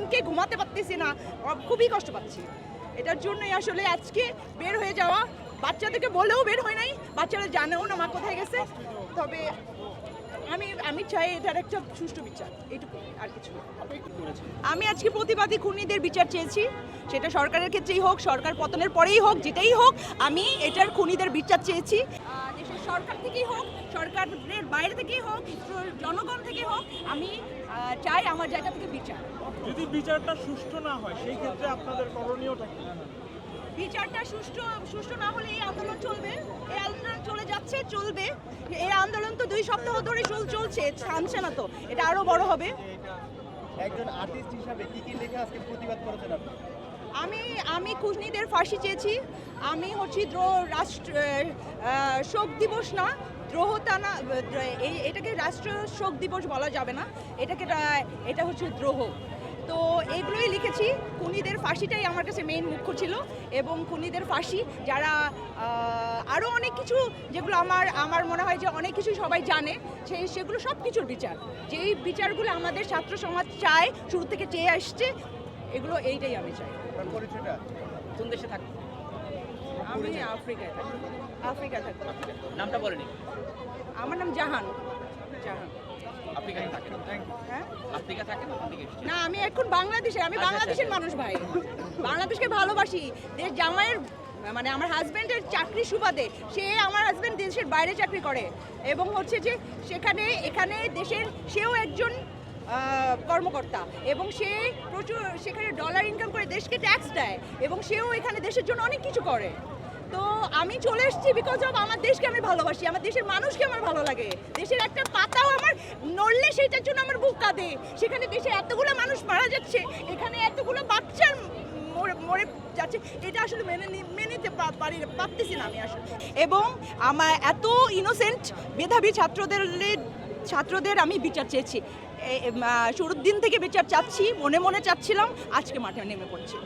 বোনকে ঘুমাতে পারতেছি না খুবই কষ্ট পাচ্ছি। এটার জন্যই আসলে আজকে বের হয়ে যাওয়া বাচ্চাদেরকে বলেও বের হয় নাই বাচ্চারা জানেও না মা কোথায় গেছে। তবে আমি আমি চাই এটার একটা সুষ্ঠু বিচার এইটুকু আর কিছু। আমি আজকে প্রতিবাদী খুনিদের বিচার চেয়েছি সেটা সরকারের ক্ষেত্রেই হোক সরকার পতনের পরেই হোক যেটাই হোক আমি এটার খুনিদের বিচার চেয়েছি। দেশের সরকার থেকেই হোক সরকারের বাইরে থেকেই হোক জনগণ থেকে হোক আমি চাই আমার জায়গা থেকে বিচার। যদি বিচারটা সুষ্ঠু না হয় সেই ক্ষেত্রে আপনাদের করণীয়টা কি? বিচারটা সুষ্ঠু সুষ্ঠু না হলে এই আন্দোলন চলবে। এই আন্দোলন চলে যাচ্ছে চলবে। এই আন্দোলন তো দুই সপ্তাহ ধরে চল- চলছে থামছে না তো। এটা আরও বড় হবে। একজন আর্টিস্ট হিসাবে কি কি লেখা আজকে প্রতিবাদ করেছেন আপনি? আমি আমি খুশনিদের ফাঁসি চেয়েছি। আমি হচ্ছি রাষ্ট্র শোক দিবস না দ্রোহতা না এই এটাকে রাষ্ট্র শোক দিবস বলা যাবে না। এটাকে এটা হচ্ছে দ্রোহ। তো এইগুলোই লিখেছি। খুনিদের ফাঁসিটাই আমার কাছে মেইন মুখ্য ছিল এবং খুনিদের ফাঁসি যারা আরও অনেক কিছু যেগুলো আমার আমার মনে হয় যে অনেক কিছু সবাই জানে সেই সেগুলো সব কিছুর বিচার। যেই বিচারগুলো আমাদের ছাত্র সমাজ চায় শুরু থেকে চেয়ে আসছে এগুলো এইটাই আমি চাই। কোন দেশে থাকবেন আমি আফ্রিকায় থাকি। আফ্রিকায় থাকি। নামটা বলেনি। আমার নাম জাহান। জাহান। হ্যাঁ। না আমি এখন বাংলাদেশে আমি আচ্ছা, বাংলাদেশের আচ্ছা। মানুষ ভাই। বাংলাদেশকে ভালোবাসি। দেশ জামাইয়ের মানে আমার হাজব্যান্ডের চাকরি সুবাদে সে আমার হাজব্যান্ড দেশের বাইরে চাকরি করে। এবং হচ্ছে যে সেখানে এখানে দেশের সেও একজন কর্মকর্তা। এবং সে প্রচুর সেখানে ডলার ইনকাম করে দেশকে ট্যাক্স দেয়। এবং সেও এখানে দেশের জন্য অনেক কিছু করে। তো আমি চলে এসেছি বিকজ অফ আমার দেশকে আমি ভালোবাসি, আমার দেশের মানুষকে আমার ভালো লাগে। দেশের একটা পাতাও আমার নড়লে সেটার জন্য আমার বুক কাঁদে। সেখানে দেশে এতগুলো মানুষ মারা যাচ্ছে, এখানে এতগুলো বাচ্চার মরে মরে যাচ্ছে, এটা আসলে মেনে মেনে নিতে পারি, পারতেছি না আমি আসলে। এবং আমার এত ইনোসেন্ট মেধাবী ছাত্রদের ছাত্রদের আমি বিচার চেয়েছি। শুরুর দিন থেকে বিচার চাচ্ছি, মনে মনে চাচ্ছিলাম, আজকে মাঠে নেমে পড়ছি।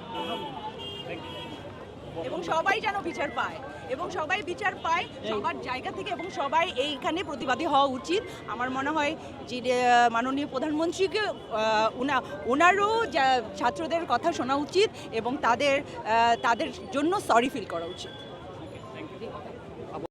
এবং সবাই যেন বিচার পায়। এবং সবাই বিচার পায় সবার জায়গা থেকে এবং সবাই এইখানে প্রতিবাদী হওয়া উচিত। আমার মনে হয় যে মাননীয় প্রধানমন্ত্রীকে ওনা ওনারও ছাত্রদের কথা শোনা উচিত এবং তাদের তাদের জন্য সরি ফিল করা উচিত।